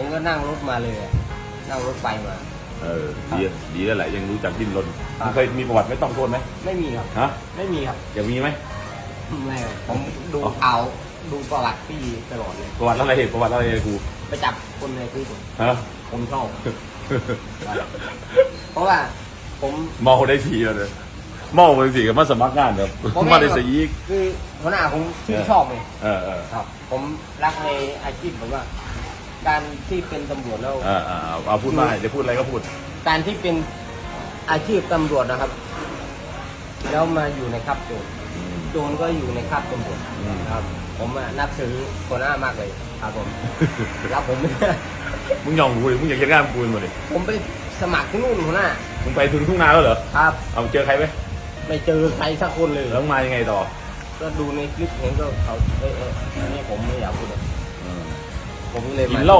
ผมก็นั่งรถมาเลยอะนั่งรถไฟมา เออดีดีแล้วแหละยังรู้จักดิ้นรนครับ มึงเคยมีประวัติไม่ต้องโทษไหมไม่มีครับ ฮะไม่มีครับอยากมีไหม ไม่ครับผมดูอ๋อ เอาดูประวัติพี่ตลอดเลย ประวัติอะไรประวัติอะไรกูไปจับคนในคุกผมฮะ ผมชอบ เพราะว่าผม เมาได้ทีแล้วเลยเมาไปสิกับมาสมัครงานเดี๋ยวผมมาได้สีอีกคือหัวหน้าผมชื่นเออชอบไงเออเออครับ ผมรักในอาชีพผมว่า การที่เป็นตำรวจแล้ว เออเออเอาเอาพูดมาจะพูดอะไรก็พูด การที่เป็นอาชีพตำรวจนะครับ แล้วมาอยู่ในคราบโจรอืมโจรก็อยู่ในคราบตำรวจอืมครับ ผมอะนับถือหัวหน้ามากเลยครับผมแล้วผม มึงยองกูเลยมึงอยากเห็นงานกูมาดิผมไปสมัครที่นู่นหัวหน้ามึงไปถึงทุ่งนาแล้วเหรอ ครับ เอาเจอใครไหมไม่เจอใครสักคนเลย แล้วมายังไงต่อก็ดูในคลิปเห็นก็เขาเออเอออันนี้ผมไม่อยากพูดหรอกผมเลยกินมาเหล้า